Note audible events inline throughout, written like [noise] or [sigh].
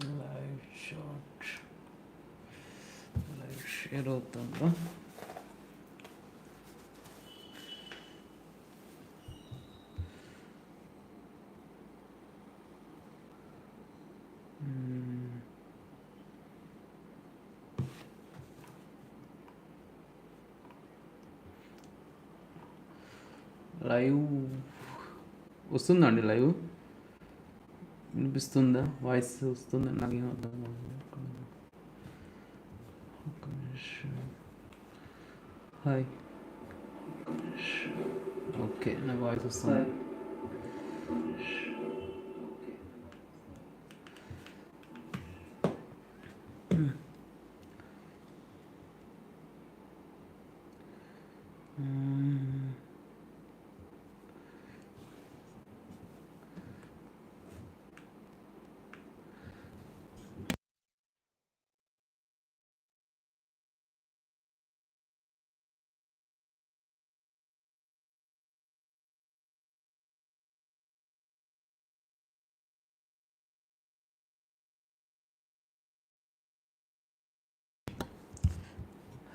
Live short live share అవుతుందా live వస్తుందండి live వినిపిస్తుందా? వాయిస్ వస్తుందా? నాకేం అర్థం కాదు. ఒక్క నిమిషం. హాయ్ ఓకే నా వాయిస్ వస్తుంది.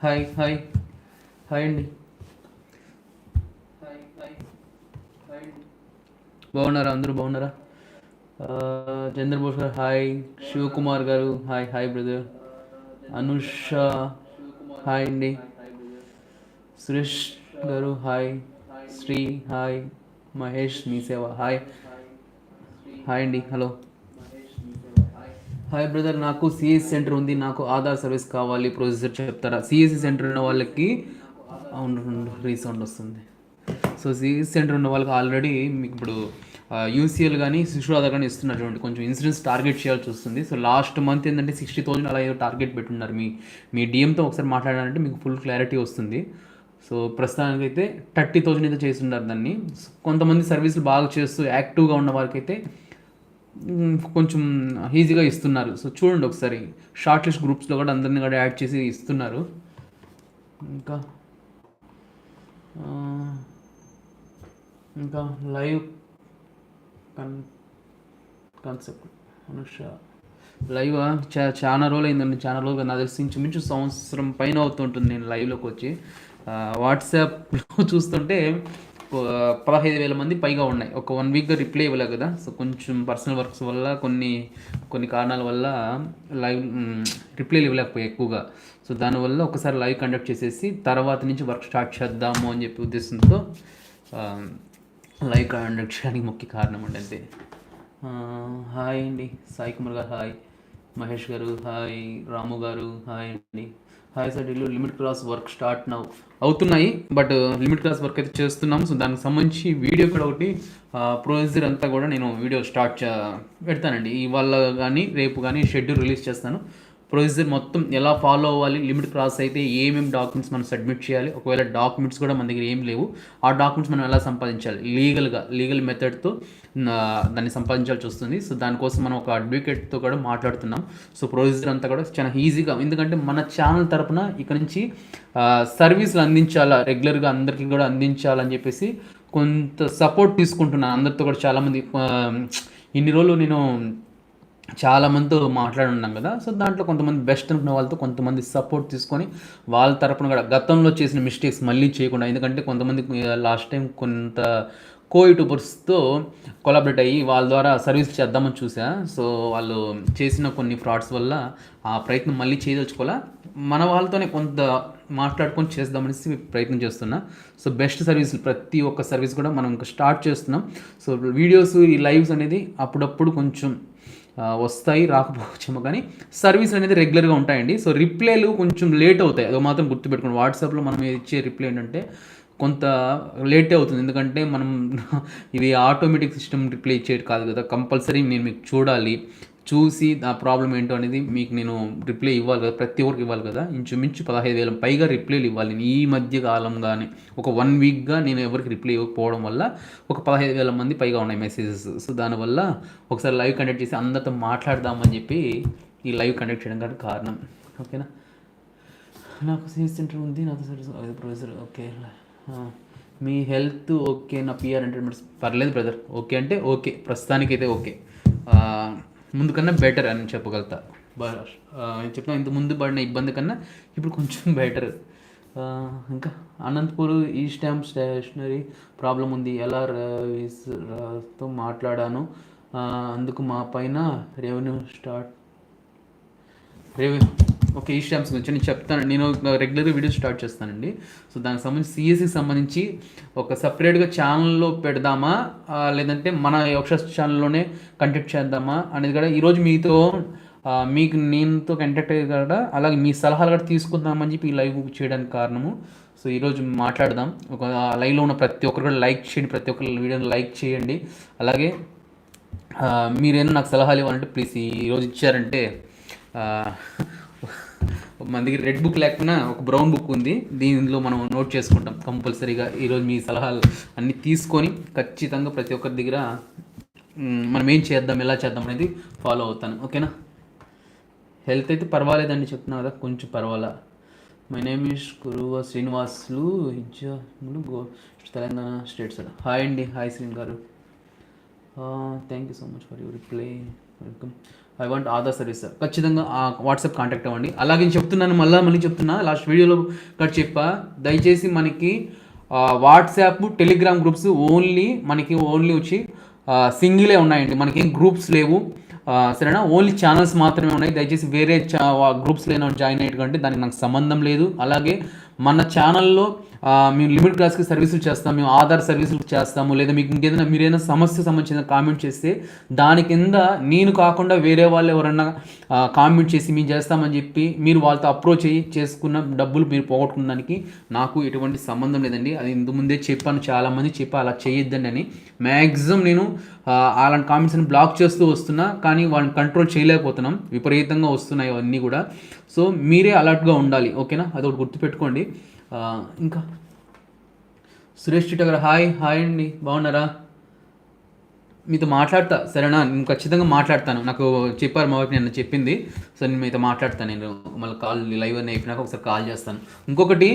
Hi hi. హాయ్ అండి. బాగున్నారా? అందరూ బాగున్నారా? Chandrabose garu hi. Shivakumar garu hi hi brother. Anusha hi అండి. Suresh garu hi. Sri hi. Mahesh Mee Seva hi. Hi అండి. హలో. హాయ్ బ్రదర్ నాకు సిఎస్సి సెంటర్ ఉంది. నాకు ఆధార్ సర్వీస్ కావాలి. ప్రొసీజర్ చెప్తారా? సిఎస్సి సెంటర్ ఉన్న వాళ్ళకి అవును రీసౌండ్ వస్తుంది. సో సిఎస్ సెంటర్ ఉన్న వాళ్ళకి ఆల్రెడీ మీకు ఇప్పుడు యూసీఎల్ కానీ శిశు ఆధార్ కానీ ఇస్తున్నారు చూడండి కొంచెం ఇన్సూరెన్స్ టార్గెట్ చేయాల్సి వస్తుంది. సో లాస్ట్ మంత్ ఏంటంటే సిక్స్టీ థౌసండ్ అలా ఏదో టార్గెట్ పెట్టున్నారు మీ మీ డిఎంతో ఒకసారి మాట్లాడాలంటే మీకు ఫుల్ క్లారిటీ వస్తుంది. సో ప్రస్తుతానికైతే థర్టీ థౌజండ్ అయితే చేస్తున్నారు దాన్ని. కొంతమంది సర్వీసులు బాగా చేస్తూ యాక్టివ్గా ఉన్న వారికైతే కొంచెం ఈజీగా ఇస్తున్నారు. సో చూడండి ఒకసారి. షార్ట్ లిస్ట్ గ్రూప్స్లో కూడా అందరిని కూడా యాడ్ చేసి ఇస్తున్నారు. ఇంకా ఇంకా లైవ్ కన్ కాన్సెప్ట్ అనుష లైవ్ చా చాలా రోజులు అయిందండి చాలా రోజులు నాకు తెలిసి ఇంచుమించు సంవత్సరం పైన అవుతుంటుంది నేను లైవ్లోకి వచ్చి. వాట్సాప్లో చూస్తుంటే పదహైదు వేల మంది పైగా ఉన్నాయి. ఒక వన్ వీక్గా రిప్లై ఇవ్వలేదు కదా. సో కొంచెం పర్సనల్ వర్క్స్ వల్ల కొన్ని కొన్ని కారణాల వల్ల లైవ్ రిప్లైలు ఇవ్వలేకపోయాయి ఎక్కువగా. సో దానివల్ల ఒకసారి లైవ్ కండక్ట్ చేసేసి తర్వాత నుంచి వర్క్ స్టార్ట్ చేద్దాము అని చెప్పి ఉద్దేశంతో లైవ్ కండక్ట్ చేయడానికి ముఖ్య కారణం అండి అంతే హాయ్ అండి. సాయి కుమార్ గారు హాయ్. మహేష్ గారు హాయ్ రాము గారు హాయ్ అండి. హాయ్ సార్ ఇల్లు limit cross work start now. అవుతున్నాయి బట్ లిమిట్ క్రాస్ వర్క్ అయితే చేస్తున్నాం. సో దానికి సంబంధించి వీడియో కూడా ఒకటి ప్రొసీజర్ అంతా కూడా నేను వీడియో స్టార్ట్ పెడతానండి. ఇవాళ కానీ రేపు కానీ షెడ్యూల్ రిలీజ్ చేస్తాను. ప్రొసీజర్ మొత్తం ఎలా ఫాలో అవ్వాలి లిమిట్ క్రాస్ అయితే ఏమేమి డాక్యుమెంట్స్ మనం సబ్మిట్ చేయాలి ఒకవేళ డాక్యుమెంట్స్ కూడా మన దగ్గర ఏం లేవు ఆ డాక్యుమెంట్స్ మనం ఎలా సంపాదించాలి లీగల్గా లీగల్ మెథడ్తో దాన్ని సంపాదించాల్సి వస్తుంది. సో దానికోసం మనం ఒక అడ్వకేట్తో కూడా మాట్లాడుతున్నాం. సో ప్రొసీజర్ అంతా కూడా చాలా ఈజీగా ఎందుకంటే మన ఛానల్ తరపున ఇక్కడ నుంచి సర్వీసులు అందించాలా రెగ్యులర్గా అందరికీ కూడా అందించాలని చెప్పేసి కొంత సపోర్ట్ తీసుకుంటున్నాను. అందరితో కూడా చాలామంది ఇన్ని రోజులు నేను చాలామంది మాట్లాడున్నాం కదా. సో దాంట్లో కొంతమంది బెస్ట్ అనుకున్న వాళ్ళతో కొంతమంది సపోర్ట్ తీసుకొని వాళ్ళ తరపున కూడా గతంలో చేసిన మిస్టేక్స్ మళ్ళీ చేయకుండా ఎందుకంటే కొంతమంది లాస్ట్ టైం కొంత కో యూట్యూబర్స్తో కొలాబరేట్ అయ్యి వాళ్ళ ద్వారా సర్వీస్ చేద్దామని చూసా. సో వాళ్ళు చేసిన కొన్ని ఫ్రాడ్స్ వల్ల ఆ ప్రయత్నం మళ్ళీ చేయదలుచుకోవాలా? మన వాళ్ళతోనే కొంత మాట్లాడుకొని చేద్దామనేసి ప్రయత్నం చేస్తున్నా. సో బెస్ట్ సర్వీస్ ప్రతి ఒక్క సర్వీస్ కూడా మనం ఇంకా స్టార్ట్ చేస్తున్నాం. సో వీడియోస్ ఈ లైవ్స్ అనేది అప్పుడప్పుడు కొంచెం వస్తాయి రాకపోవచ్చేమో కానీ సర్వీస్ అనేది రెగ్యులర్గా ఉంటాయండి. సో రిప్లైలు కొంచెం లేట్ అవుతాయి. అది మాత్రం గుర్తుపెట్టుకోండి. వాట్సాప్లో మనం ఇచ్చే రిప్లై ఏంటంటే కొంత లేట్ అవుతుంది. ఎందుకంటే మనం [laughs] ఇది ఆటోమేటిక్ సిస్టమ్ రిప్లై ఇచ్చేది కాదు కదా. కంపల్సరీ నేను మీకు చూడాలి. చూసి ఆ ప్రాబ్లం ఏంటో అనేది మీకు నేను రిప్లై ఇవ్వాలి కదా ప్రతి ఒక్కరికి ఇవ్వాలి కదా? ఇంచుమించు పదహైదు వేల పైగా రిప్లైలు ఇవ్వాలి. నేను ఈ మధ్య కాలంగానే ఒక వన్ వీక్గా నేను ఎవరికి రిప్లై ఇవ్వకపోవడం వల్ల ఒక పదహైదు వేల మంది పైగా ఉన్నాయి మెసేజెస్ సో దానివల్ల ఒకసారి లైవ్ కండక్ట్ చేసి అందరితో మాట్లాడదామని చెప్పి ఈ లైవ్ కండక్ట్ చేయడం కానీ కారణం. ఓకేనా? నాకు సీఎస్ సెంటర్ ఉంది నాతో సరే ప్రొఫెసర్ ఓకే. మీ హెల్త్ ఓకే నా పిఆర్ ఎంటర్మెంట్స్ పర్లేదు బ్రదర్ ఓకే అంటే ఓకే ప్రస్తుతానికైతే ఓకే. ముందు కన్నా బెటర్ అని చెప్పగలుగుతా. చెప్పిన ఇంత ముందు పడిన ఇబ్బంది కన్నా ఇప్పుడు కొంచెం బెటర్ ఇంకా అనంతపూర్ ఈ స్టాంప్ స్టేషనరీ ప్రాబ్లం ఉంది. ఎలా రవితో మాట్లాడాను. అందుకు మా పైన రెవెన్యూ స్టార్ట్ రెవెన్యూ ఓకే ఈ స్టాంప్స్ గురించి నేను చెప్తాను. నేను రెగ్యులర్గా వీడియో స్టార్ట్ చేస్తానండి. సో దానికి సంబంధించి సిఎస్సికి సంబంధించి ఒక సపరేట్గా ఛానల్లో పెడదామా? లేదంటే మన యోక్ష ఛానల్లోనే కంటెక్ట్ చేద్దామా? అనేది కూడా ఈరోజు మీతో మీకు నేనుతో కంటాక్ట్ అయ్యి కూడా అలాగే మీ సలహాలు కూడా తీసుకుందామని చెప్పి ఈ లైవ్ చేయడానికి కారణము. సో ఈరోజు మాట్లాడదాం. ఒక లైవ్లో ఉన్న ప్రతి ఒక్కరు కూడా లైక్ చేయండి. ప్రతి ఒక్కరు వీడియోని లైక్ చేయండి. అలాగే ఆ, మీరేమైనా నాకు సలహాలు ఇవ్వాలంటే ప్లీజ్ ఈరోజు ఇచ్చారంటే మన దగ్గర రెడ్ బుక్ లేకుండా ఒక బ్రౌన్ బుక్ ఉంది. దీనిలో మనం నోట్ చేసుకుంటాం కంపల్సరీగా. ఈరోజు మీ సలహాలు అన్నీ తీసుకొని ఖచ్చితంగా ప్రతి ఒక్కరి దగ్గర మనం ఏం చేద్దాం ఎలా చేద్దాం అనేది ఫాలో అవుతాను. ఓకేనా హెల్త్ అయితే పర్వాలేదండి చెప్తున్నా కదా కొంచెం పర్వాలా? My name is Kuruva Srinivasulu go Telangana state sir hi అండి. Hi Srin garu. Thank you so much for your reply welcome I want Aadhaar service sir ఖచ్చితంగా వాట్సాప్ కాంటాక్ట్ అవ్వండి. అలాగే నేను చెప్తున్నాను మళ్ళీ మళ్ళీ చెప్తున్నా. లాస్ట్ వీడియోలో కట్ చెప్పా. దయచేసి మనకి వాట్సాప్ టెలిగ్రామ్ గ్రూప్స్ ఓన్లీ మనకి ఓన్లీ వచ్చి సింగిలే ఉన్నాయండి. మనకి ఏం గ్రూప్స్ లేవు. సరేనా? ఓన్లీ ఛానల్స్ మాత్రమే ఉన్నాయి. దయచేసి వేరే చా గ్రూప్స్లో ఏమైనా జాయిన్ అయ్యేటువంటి దానికి నాకు సంబంధం లేదు. అలాగే మన ఛానల్లో మేము లిమిట్ క్లాస్కి సర్వీసులు చేస్తాం మేము ఆధార్ సర్వీసులు చేస్తాము లేదా మీకు ఇంకేదైనా మీరు ఏదైనా సమస్య సంబంధించిన కామెంట్ చేస్తే దాని కింద నేను కాకుండా వేరే వాళ్ళు ఎవరన్నా కామెంట్ చేసి మేము చేస్తామని చెప్పి మీరు వాళ్ళతో అప్రోచ్ అయ్యి చేసుకున్న డబ్బులు మీరు పోగొట్టుకున్న దానికి నాకు ఎటువంటి సంబంధం లేదండి. అది ఇంతకుముందే చెప్పాను చాలామంది చెప్పి అలా చేయొద్దండి అని. మ్యాక్సిమం నేను అలాంటి కామెంట్స్ని బ్లాక్ చేస్తూ వస్తున్నా కానీ వాళ్ళని కంట్రోల్ చేయలేకపోతున్నాం. విపరీతంగా వస్తున్నాయి అవన్నీ కూడా. సో మీరే అలర్ట్గా ఉండాలి ఓకేనా? అదొకటి గుర్తుపెట్టుకోండి. ఇంకా? సురేష్ చిట్ట గారు హాయ్ హాయ్ అండి బాగున్నారా? మీతో మాట్లాడతా సరేనా? నేను ఖచ్చితంగా మాట్లాడతాను. నాకు చెప్పారు మా వైపు నేను చెప్పింది సో నేను మీతో మాట్లాడతాను నేను మళ్ళీ కాల్ లైవ్ అని అయిపోయినాక ఒకసారి కాల్ చేస్తాను. ఇంకొకటి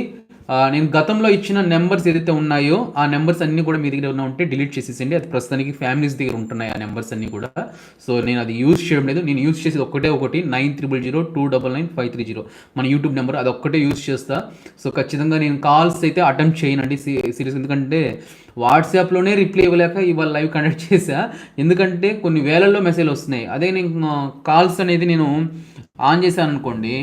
నేను గతంలో ఇచ్చిన నెంబర్స్ ఏదైతే ఉన్నాయో ఆ నెంబర్స్ అన్నీ కూడా మీ దగ్గర ఉన్న ఉంటే డిలీట్ చేసేసండి అది ప్రస్తుతానికి ఫ్యామిలీస్ దగ్గర ఉంటున్నాయి ఆ నెంబర్స్ అన్నీ కూడా. సో నేను అది యూజ్ చేయడం లేదు. నేను యూజ్ చేసేది ఒకటే ఒకటి nine triple zero two double nine five three zero. మన యూట్యూబ్ నెంబర్ అది ఒక్కటే యూజ్ చేస్తా. సో ఖచ్చితంగా నేను కాల్స్ అయితే అటెంప్ట్ చేయనండి సీరియస్. ఎందుకంటే వాట్సాప్లోనే రిప్లై ఇవ్వలేక ఇవాళ లైవ్ కండక్ట్ చేశా. ఎందుకంటే కొన్ని వేలల్లో మెసేజ్ వస్తున్నాయి. అదే నేను కాల్స్ అనేది నేను ఆన్ చేశాను అనుకోండి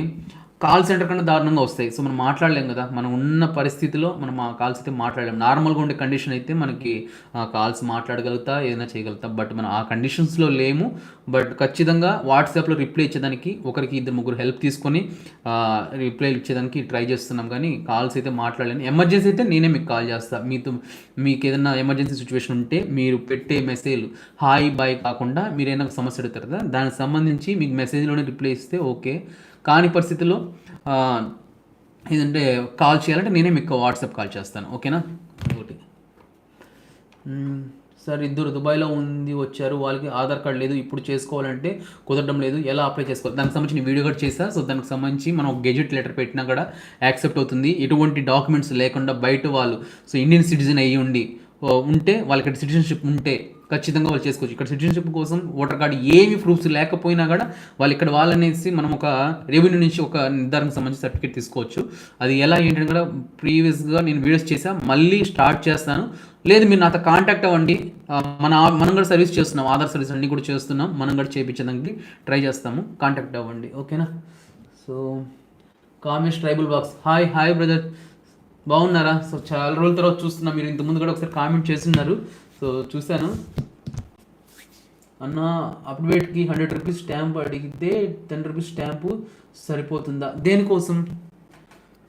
కాల్ సెంటర్ కన్నా దారుణంగా వస్తాయి. సో మనం మాట్లాడలేం కదా. మనం ఉన్న పరిస్థితిలో మనం ఆ కాల్స్ అయితే మాట్లాడలేం. నార్మల్గా ఉండే కండిషన్ అయితే మనకి ఆ కాల్స్ మాట్లాడగలుగుతా ఏదైనా చేయగలుగుతా. బట్ మనం ఆ కండిషన్స్లో లేము. బట్ ఖచ్చితంగా వాట్సాప్లో రిప్లై ఇచ్చేదానికి ఒకరికి ఇద్దరు ముగ్గురు హెల్ప్ తీసుకొని రిప్లై ఇచ్చేదానికి ట్రై చేస్తున్నాం. కానీ కాల్స్ అయితే మాట్లాడలేను. ఎమర్జెన్సీ అయితే నేనే మీకు కాల్ చేస్తాను మీతో మీకు ఏదైనా ఎమర్జెన్సీ సిచ్యువేషన్ ఉంటే మీరు పెట్టే మెసేజ్ హాయ్ బాయ్ కాకుండా మీరు ఏదైనా సమస్య అడుగుతారు కదా. దానికి సంబంధించి మీకు మెసేజ్లోనే రిప్లై ఇస్తే ఓకే. కాని పరిస్థితిలో ఏదంటే కాల్ చేయాలంటే నేనే మీకు వాట్సాప్ కాల్ చేస్తాను. ఓకేనా? ఒకటి సార్ ఇద్దరు దుబాయ్లో ఉంది వచ్చారు. వాళ్ళకి ఆధార్ కార్డ్ లేదు. ఇప్పుడు చేసుకోవాలంటే కుదరడం లేదు. ఎలా అప్లై చేసుకోవాలి? దానికి సంబంధించిన వీడియో కూడా చేశా సో దానికి సంబంధించి మనం గెజెట్ లెటర్ పెట్టినా కూడా యాక్సెప్ట్ అవుతుంది. ఎటువంటి డాక్యుమెంట్స్ లేకుండా బయట వాళ్ళు సో ఇండియన్ సిటిజన్ అయ్యి ఉండి ఉంటే వాళ్ళకి సిటిజన్షిప్ ఉంటే ఖచ్చితంగా వాళ్ళు చేసుకోవచ్చు. ఇక్కడ సిటిజన్షిప్ కోసం ఓటర్ కార్డు ఏమి ప్రూఫ్స్ లేకపోయినా కూడా వాళ్ళు ఇక్కడ వాళ్ళనేసి మనం ఒక రెవెన్యూ నుంచి ఒక నిర్ధారణకు సంబంధించి సర్టిఫికేట్ తీసుకోవచ్చు. అది ఎలా ఏంటంటే కూడా ప్రీవియస్గా నేను వీడియోస్ చేశాను మళ్ళీ స్టార్ట్ చేస్తాను. లేదు మీరు నాతో కాంటాక్ట్ అవ్వండి. మన మనం కూడా సర్వీస్ చేస్తున్నాం. ఆధార్ సర్వీస్ అన్నీ కూడా చేస్తున్నాం. మనం కూడా చేయించడానికి ట్రై చేస్తాము. కాంటాక్ట్ అవ్వండి. ఓకేనా so Kamesh tribal box hi hi brother బాగున్నారా? సో చాలా రోజుల తర్వాత చూస్తున్నా మీరు ఇంతకుముందు కూడా ఒకసారి కామెంట్ చేస్తున్నారు. సో చూశాను. అన్న అప్డేట్కి హండ్రెడ్ రూపీస్ స్టాంప్ అడిగితే టెన్ రూపీస్ స్టాంపు సరిపోతుందా? దేనికోసం?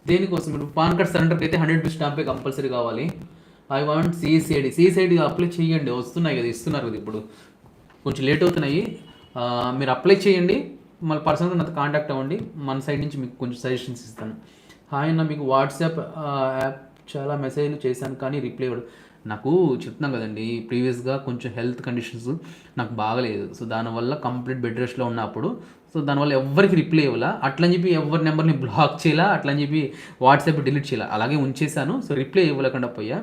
దేనికోసం? ఇప్పుడు పాన్ కార్డ్ సరెండర్కి అయితే హండ్రెడ్ రూపీస్ స్టాంపే కంపల్సరీ కావాలి. I want CSID CSID apply చేయండి. వస్తున్నాయి కదా ఇస్తున్నారు కదా ఇప్పుడు. కొంచెం లేట్ అవుతున్నాయి. మీరు అప్లై చేయండి. మళ్ళీ పర్సనల్గా నాతో కాంటాక్ట్ అవ్వండి. మన సైడ్ నుంచి మీకు కొంచెం సజెషన్స్ ఇస్తాను. హాయ్ అన్న మీకు వాట్సాప్ యాప్ చాలా మెసేజ్లు చేశాను కానీ రిప్లై ఇవ్వడు. నాకు చెప్తున్నాం కదండి ప్రీవియస్గా కొంచెం హెల్త్ కండిషన్స్ నాకు బాగలేదు. సో దానివల్ల కంప్లీట్ బెడ్ రెస్ట్లో ఉన్నప్పుడు సో దానివల్ల ఎవరికి రిప్లై ఇవ్వాలా. అట్లని చెప్పి ఎవరి నెంబర్ని బ్లాక్ చేయాలా? అట్లని చెప్పి వాట్సాప్ డిలీట్ చేయాలా? అలాగే ఉంచేశాను. సో రిప్లై ఇవ్వలేకుండా పోయా.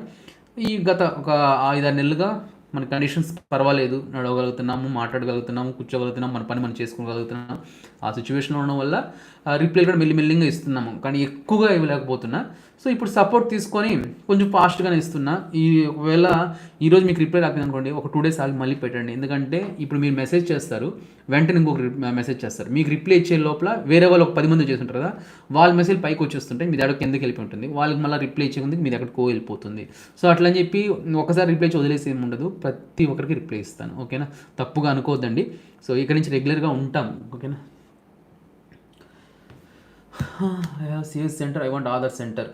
ఈ గత ఒక ఐదారు నెలలుగా మన కండిషన్స్ పర్వాలేదు నడవగలుగుతున్నాము మాట్లాడగలుగుతున్నాము కూర్చోగలుగుతున్నాము మన పని మనం చేసుకోగలుగుతున్నాము ఆ సిచ్యువేషన్లో ఉండడం వల్ల రిప్లై కూడా మెల్లిమెల్లిగా ఇస్తున్నాము. కానీ ఎక్కువగా ఇవ్వలేకపోతున్నా. సో ఇప్పుడు సపోర్ట్ తీసుకొని కొంచెం ఫాస్ట్గానే ఇస్తున్నా. ఈ ఒకవేళ ఈరోజు మీకు రిప్లై రాకపోయింది అనుకోండి ఒక టూ డేస్ ఆగి మళ్ళీ పెట్టండి. ఎందుకంటే ఇప్పుడు మీరు మెసేజ్ చేస్తారు వెంటనే ఇంకొక మెసేజ్ చేస్తారు. మీకు రిప్లై ఇచ్చే లోపల వేరే వాళ్ళు ఒక పది మంది చేస్తుంటారు కదా వాళ్ళ మెసేజ్ పైకి వచ్చేస్తుంటే మీ దగ్గర కిందకి వెళ్ళిపోయి ఉంటుంది. వాళ్ళకి మళ్ళీ రిప్లై ఇచ్చే ముందు మీ దగ్గరకు వెళ్ళిపోతుంది సో అట్లా అని చెప్పి ఒకసారి రిప్లై ఇచ్చి వదిలేసి ఏమి ఉండదు. ప్రతి ఒక్కరికి రిప్లై ఇస్తాను. ఓకేనా? తప్పుగా అనుకోవద్దండి సో ఇక్కడ నుంచి రెగ్యులర్గా ఉంటాం. ఓకేనా? CS center I want Aadhaar center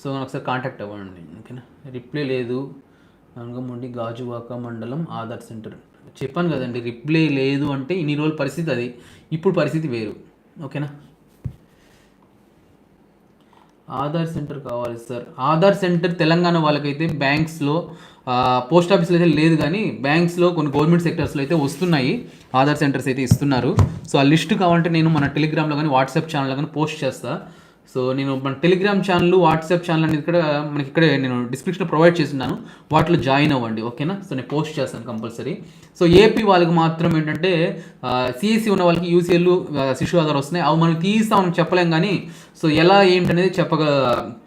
so ఒకసారి కాంటాక్ట్ అవ్వండి ఓకేనా? రిప్లై లేదు. అంగముండి గాజువాక మండలం ఆధార్ సెంటర్. చెప్పాను కదండి రిప్లై లేదు అంటే ఇన్ని రోజుల పరిస్థితి అది. ఇప్పుడు పరిస్థితి వేరు ఓకేనా? ఆధార్ సెంటర్ కావాలి సార్. ఆధార్ సెంటర్ తెలంగాణ వాళ్ళకైతే బ్యాంక్స్లో పోస్ట్ ఆఫీస్లో అయితే లేదు కానీ బ్యాంక్స్లో కొన్ని గవర్నమెంట్ సెక్టర్స్లో అయితే వస్తున్నాయి. ఆధార్ సెంటర్స్ అయితే ఇస్తున్నారు. సో ఆ లిస్ట్ కావాలంటే నేను మన టెలిగ్రామ్లో కానీ వాట్సాప్ ఛానల్లో కానీ పోస్ట్ చేస్తాను సో నేను మన టెలిగ్రామ్ ఛానల్ వాట్సాప్ ఛానల్ అనేది ఇక్కడ మనకి ఇక్కడే నేను డిస్క్రిప్షన్ ప్రొవైడ్ చేస్తున్నాను. వాటిలో జాయిన్ అవ్వండి ఓకేనా సో నేను పోస్ట్ చేస్తాను కంపల్సరీ సో ఏపీ వాళ్ళకి మాత్రం ఏంటంటే సిఎస్సి ఉన్న వాళ్ళకి యూసీఎల్ శిశు ఆధార్ వస్తున్నాయి. అవి మనం తీస్తామని చెప్పలేం కానీ సో ఎలా ఏంటనేది చెప్పగ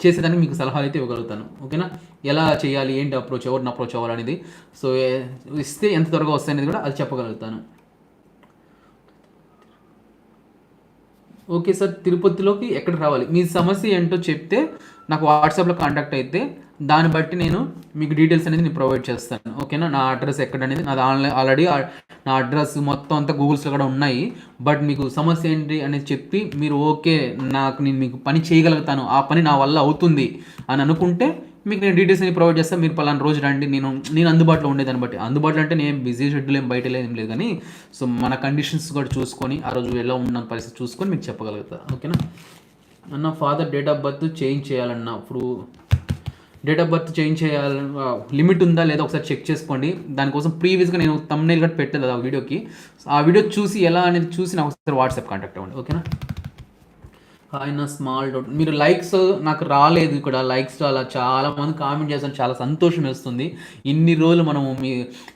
చేసేదానికి మీకు సలహాలు అయితే ఇవ్వగలుగుతాను ఓకేనా ఎలా చేయాలి ఏంటి అప్రోచ్ ఎవరిని అప్రోచ్ అవ్వాలనేది. సో ఇస్తే ఎంత త్వరగా వస్తాయనేది కూడా అది చెప్పగలుగుతాను. ఓకే సార్ తిరుపతిలోకి ఎక్కడికి రావాలి? మీ సమస్య ఏంటో చెప్తే నాకు వాట్సాప్లో కాంటాక్ట్ అయితే దాన్ని బట్టి నేను మీకు డీటెయిల్స్ అనేది నేను ప్రొవైడ్ చేస్తాను. ఓకేనా? నా అడ్రస్ ఎక్కడ అనేది నాది ఆన్లైన్ ఆల్రెడీ నా అడ్రస్ మొత్తం అంతా గూగుల్స్లో కూడా ఉన్నాయి. బట్ మీకు సమస్య ఏంటి అనేది చెప్పి మీరు ఓకే నాకు నేను మీకు పని చేయగలుగుతాను. ఆ పని నా వల్ల అవుతుంది అని అనుకుంటే మీకు నేను డీటెయిల్స్ అన్ని ప్రొవైడ్ చేస్తాను మీరు పలానా రోజు రండి నేను నేను అందుబాటులో ఉండేదాన్ని బట్టి. అందుబాటులో అంటే నేను బిజీ షెడ్యూల్ ఏం బయట ఏం లేదు కానీ సో మన కండిషన్స్ కూడా చూసుకొని ఆ రోజు ఎలా ఉన్న పరిస్థితి చూసుకొని మీకు చెప్పగలుగుతా ఓకేనా అన్న father date of birth change చేయాలన్న ఇప్పుడు డేట్ ఆఫ్ బర్త్ చేంజ్ చేయాలన్న లిమిట్ ఉందా లేదా ఒకసారి చెక్ చేసుకోండి. దానికోసం ప్రీవియస్గా నేను తమ్నైల్ కూడా పెట్టలేదు ఆ వీడియోకి ఆ వీడియో చూసి ఎలా అనేది చూసి నాకు ఒకసారి వాట్సాప్ కాంటాక్ట్ అవ్వండి ఓకేనా ఆయన స్మాల్ డౌట్. మీరు లైక్స్ నాకు రాలేదు ఇక్కడ లైక్స్ అలా చాలా మంది కామెంట్ చేస్తాను చాలా సంతోషం వేస్తుంది. ఇన్ని రోజులు మనము మీ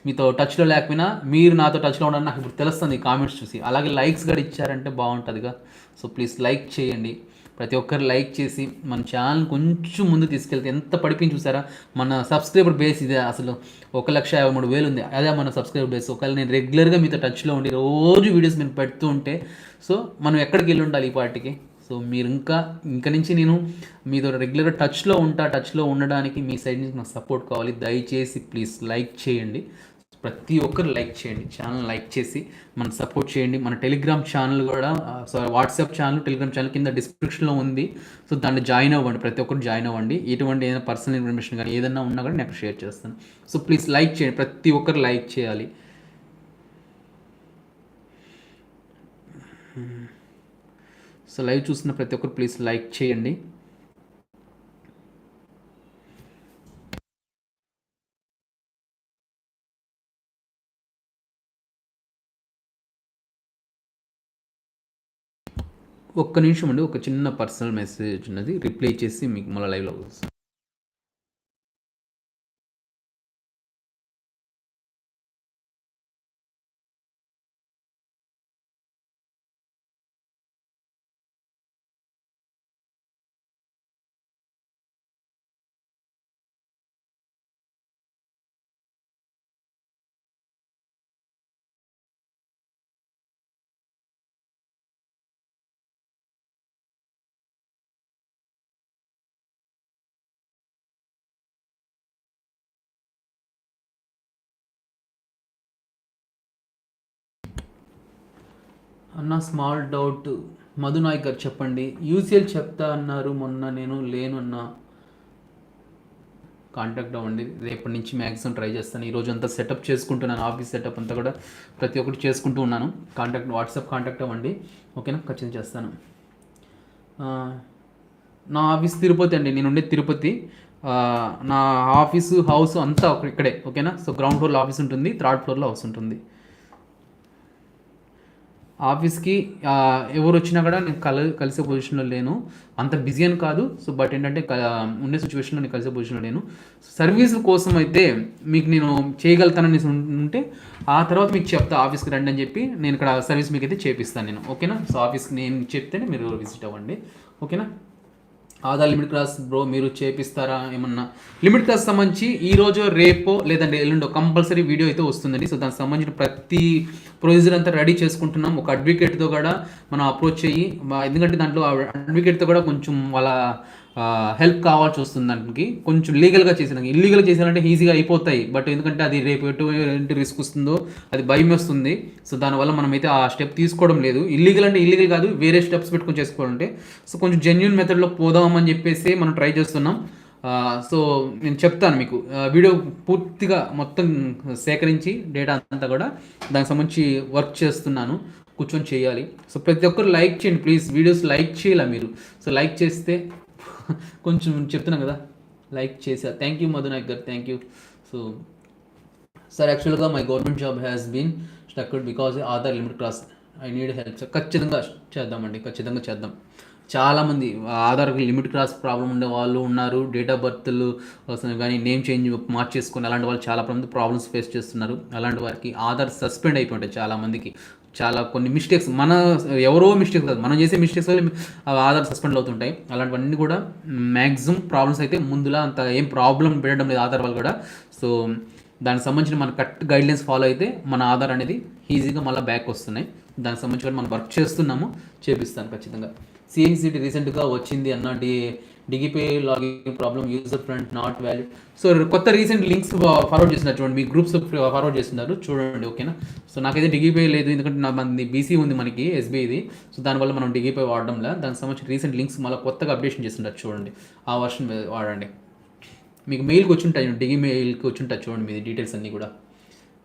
మీతో టచ్లో లేకపోయినా మీరు నాతో టచ్లో ఉండాలని నాకు ఇప్పుడు తెలుస్తుంది కామెంట్స్ చూసి. అలాగే లైక్స్ కూడా ఇచ్చారంటే బాగుంటుందిగా. సో ప్లీజ్ లైక్ చేయండి. ప్రతి ఒక్కరు లైక్ చేసి మన ఛానల్ కొంచెం ముందు తీసుకెళ్తే ఎంత పడిపోయింది చూసారా? మన సబ్స్క్రైబర్ బేస్ ఇదే అసలు. ఒక లక్ష యాభై మూడు వేలు ఉంది. అదే మన సబ్స్క్రైబర్ బేస్ ఒకవేళ నేను రెగ్యులర్గా మీతో టచ్లో ఉండి రోజు వీడియోస్ నేను పెడుతూ ఉంటే సో మనం ఎక్కడికి వెళ్ళి ఉండాలి ఈ పార్టీకి? సో మీరు ఇంకా ఇంక నుంచి నేను మీతో రెగ్యులర్గా టచ్లో ఉంటా టచ్లో ఉండడానికి మీ సైడ్ నుంచి నాకు సపోర్ట్ కావాలి. దయచేసి ప్లీజ్ లైక్ చేయండి. ప్రతి ఒక్కరు లైక్ చేయండి. ఛానల్ లైక్ చేసి మన సపోర్ట్ చేయండి. మన టెలిగ్రామ్ ఛానల్ కూడా sorry WhatsApp channel Telegram channel కింద డిస్క్రిప్షన్లో ఉంది. సో దాన్ని జాయిన్ అవ్వండి. ప్రతి ఒక్కరు జాయిన్ అవ్వండి. ఎటువంటి ఏదైనా పర్సనల్ ఇన్ఫర్మేషన్ కానీ ఏదైనా ఉన్నా కూడా నేను షేర్ చేస్తాను. సో ప్లీజ్ లైక్ చేయండి. ప్రతి ఒక్కరు లైక్ చేయాలి. సో లైవ్ చూసిన ప్రతి ఒక్కరు ప్లీజ్ లైక్ చేయండి. ఒక్క నిమిషం అండి ఒక చిన్న పర్సనల్ మెసేజ్ ఉన్నది. రిప్లై చేసి మీకు మళ్ళీ లైవ్లో వస్తుంది అన్న స్మాల్ డౌట్ మధు నాయక్ గారు చెప్పండి. యూసీఎల్ చెప్తా అన్నారు మొన్న నేను లేను అన్న కాంటాక్ట్ అవ్వండి. రేపటి నుంచి మ్యాక్సిమం ట్రై చేస్తాను. ఈరోజు అంతా సెటప్ చేసుకుంటున్నాను. ఆఫీస్ సెటప్ అంతా కూడా ప్రతి ఒక్కటి చేసుకుంటూ ఉన్నాను. కాంటాక్ట్ వాట్సాప్ కాంటాక్ట్ అవ్వండి. ఓకేనా ఖచ్చితంగా చేస్తాను. నా ఆఫీస్ తిరుపతి అండి. నేను ఉండే తిరుపతి. నా ఆఫీసు హౌస్ అంతా ఇక్కడే. ఓకేనా సో గ్రౌండ్ ఫ్లోర్లో ఆఫీస్ ఉంటుంది. థర్డ్ ఫ్లోర్లో హౌస్ ఉంటుంది. ఆఫీస్కి ఎవరు వచ్చినా కూడా నేను కల కలిసే పొజిషన్లో లేను. అంత బిజీ అని కాదు. సో బట్ ఏంటంటే క- ఉండే సిచ్యువేషన్లో నేను కలిసే పొజిషన్లో లేను. సర్వీస్ కోసం అయితే మీకు నేను చేయగలుగుతానని ఉంటే ఆ తర్వాత మీకు చెప్తా ఆఫీస్కి రండి అని చెప్పి నేను ఇక్కడ సర్వీస్ మీకు అయితే చేపిస్తాను నేను. ఓకేనా? సో ఆఫీస్కి నేను చెప్తేనే మీరు విజిట్ అవ్వండి. ఓకేనా? ఆధార్ లిమిట్ క్లాస్ బ్రో మీరు చేపిస్తారా ఏమన్నా? లిమిట్ క్లాస్ సంబంధించి ఈరోజు రేపో లేదంటే ఎల్లుండో కంపల్సరీ వీడియో అయితే వస్తుందండి. సో దానికి సంబంధించిన ప్రతి ప్రొసీజర్ అంతా రెడీ చేసుకుంటున్నాం. ఒక అడ్వకేట్తో కూడా మనం అప్రోచ్ అయ్యి ఎందుకంటే దాంట్లో అడ్వకేట్తో కూడా కొంచెం వాళ్ళ హెల్ప్ కావాల్సి వస్తుంది దానికి. కొంచెం లీగల్గా చేసేదానికి ఇల్లీగల్ చేసినంటే ఈజీగా అయిపోతాయి. బట్ ఎందుకంటే అది రేపు ఎటువంటి రిస్క్ వస్తుందో అది భయం వస్తుంది. సో దానివల్ల మనం అయితే ఆ స్టెప్ తీసుకోవడం లేదు. ఇల్లీగల్ అంటే ఇల్లీగల్ కాదు వేరే స్టెప్స్ పెట్టుకొని చేసుకోవాలంటే. సో కొంచెం జెన్యున్ మెథడ్లో పోదామని చెప్పేసి మనం ట్రై చేస్తున్నాం. సో నేను చెప్తాను మీకు. వీడియో పూర్తిగా మొత్తం సేకరించి డేటా అంతా కూడా దానికి సంబంధించి వర్క్ చేస్తున్నాను. కూర్చొని చేయాలి. సో ప్రతి ఒక్కరు లైక్ చేయండి ప్లీజ్ వీడియోస్ లైక్ చేయాలి మీరు? సో లైక్ చేస్తే కొంచెం చెప్తున్నాం కదా. లైక్ చేశా thank you Madhunayak garu thank you so sir యాక్చువల్గా my government job has been stucked because Aadhaar limit cross I need help sir ఖచ్చితంగా చేద్దామండి. ఖచ్చితంగా చేద్దాం. చాలామంది ఆధార్ లిమిట్ క్రాస్ ప్రాబ్లం ఉండే వాళ్ళు ఉన్నారు. డేట్ ఆఫ్ బర్త్లు కానీ నేమ్ చేంజ్ మార్చేసుకొని అలాంటి వాళ్ళు చాలా మంది ప్రాబ్లమ్స్ ఫేస్ చేస్తున్నారు. అలాంటి వారికి ఆధార్ సస్పెండ్ అయిపోయి ఉంటాయి చాలామందికి. చాలా కొన్ని మిస్టేక్స్ మన ఎవరో మిస్టేక్స్ కాదు మనం చేసే మిస్టేక్స్ వల్ల ఆ ఆధార్ సస్పెండ్ అవుతుంటాయి. అలాంటివన్నీ కూడా మ్యాక్సిమం ప్రాబ్లమ్స్ అయితే ముందులా అంత ఏం ప్రాబ్లం పెట్టడం లేదు ఆధార్ వాళ్ళు కూడా. సో దానికి సంబంధించిన మన కరెక్ట్ గైడ్లైన్స్ ఫాలో అయితే మన ఆధార్ అనేది ఈజీగా మళ్ళీ బ్యాక్ వస్తున్నాయి. దానికి సంబంధించి కూడా మనం వర్క్ చేస్తున్నాము చేపిస్తాను ఖచ్చితంగా. సిఎన్సిటీ రీసెంట్గా వచ్చింది అన్నటి DigiPay login problem user front not valid so కొత్త రీసెంట్ లింక్స్ ఫార్వర్డ్ చేస్తున్నారు చూడండి. మీ గ్రూప్స్ ఫార్వర్డ్ చేస్తున్నారు చూడండి ఓకేనా సో నాకైతే డిగిపే లేదు ఎందుకంటే నా మంది బీసీ ఉంది మనకి ఎస్బీఐది సో దానివల్ల మనం డిగిపే వాడడంలో. దానికి సంబంధించిన రీసెంట్ లింక్స్ మళ్ళీ కొత్తగా అప్డేషన్ చేస్తున్నారు చూడండి. ఆ వర్షన్ వాడండి. మీకు మెయిల్కి వచ్చింటాయి డిగి మెయిల్కి వచ్చి చూడండి మీ డీటెయిల్స్ అన్నీ కూడా.